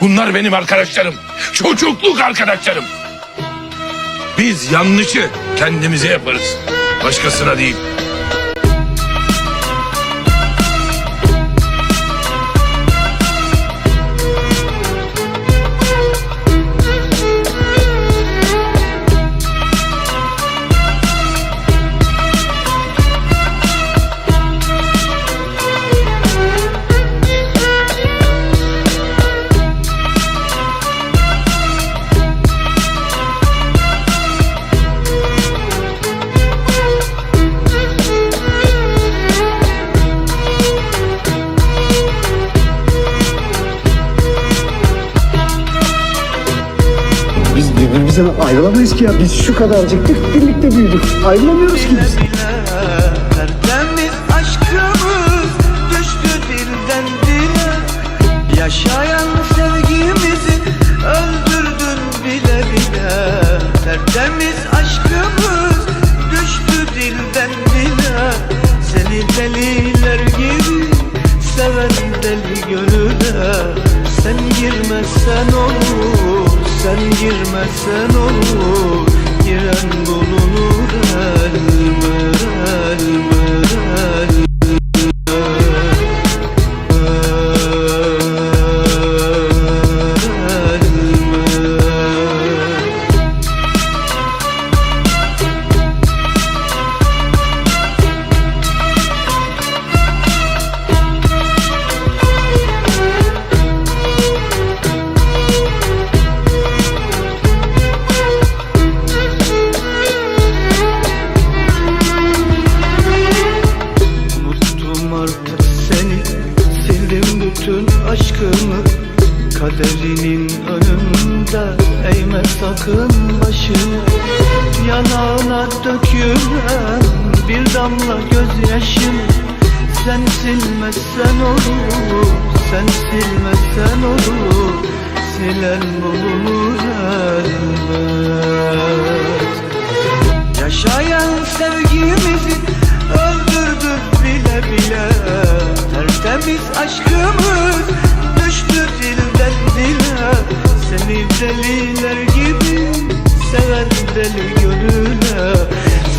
Bunlar benim arkadaşlarım. Çocukluk arkadaşlarım. Biz yanlışı kendimize yaparız. Başkasına değil. Birbirimizden ayrılamayız ki ya. Biz şu kadarcıktık, birlikte büyüdük. Ayrılamıyoruz ki biz. Yaşayan sevgimizi öldürdün bile bile Tertemiz aşkımız düştü dilden dile Seni deliler gibi seven deli gönüle Sen girmezsen olur, sen girmezsen olur Giren aşkımı Kaderinin önünde Eğme sakın başını. Yanağına dökülen Bir damla gözyaşını. Sen silmezsen olur Sen silmezsen olur. Silen bulunur elbet. Yaşayan sevgimizi biz aşkımız Düştü dilden dile. Seni deliler gibi Sever deli gönüle.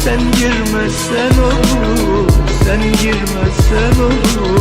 Sen girmezsen olur Sen girmezsen olur.